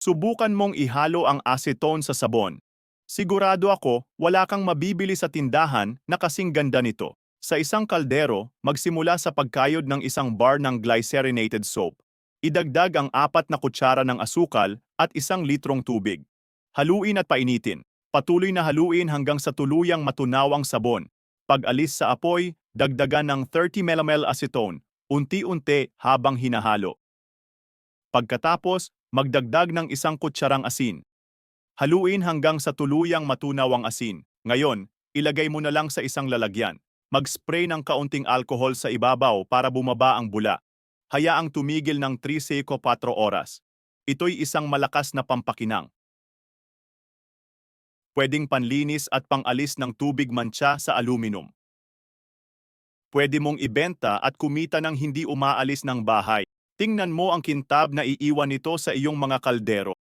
Subukan mong ihalo ang acetone sa sabon. Sigurado ako, wala kang mabibili sa tindahan na kasing ganda nito. Sa isang kaldero, magsimula sa pagkayod ng isang bar ng glycerinated soap. Idagdag ang apat na kutsara ng asukal at isang litrong tubig. Haluin at painitin. Patuloy na haluin hanggang sa tuluyang matunaw ang sabon. Pag alis sa apoy, dagdagan ng 30 mmol acetone, unti-unti habang hinahalo. Pagkatapos, magdagdag ng isang kutsarang asin. Haluin hanggang sa tuluyang matunaw ang asin. Ngayon, ilagay mo na lang sa isang lalagyan. Mag-spray ng kaunting alcohol sa ibabaw para bumaba ang bula. Hayaang tumigil ng 3 4 oras. Ito'y isang malakas na pampakinang. Pwedeng panlinis at pangalis ng tubig mantsa sa aluminum. Pwede mong ibenta at kumita ng hindi umaalis ng bahay. Tingnan mo ang kintab na iiwan nito sa iyong mga kaldero.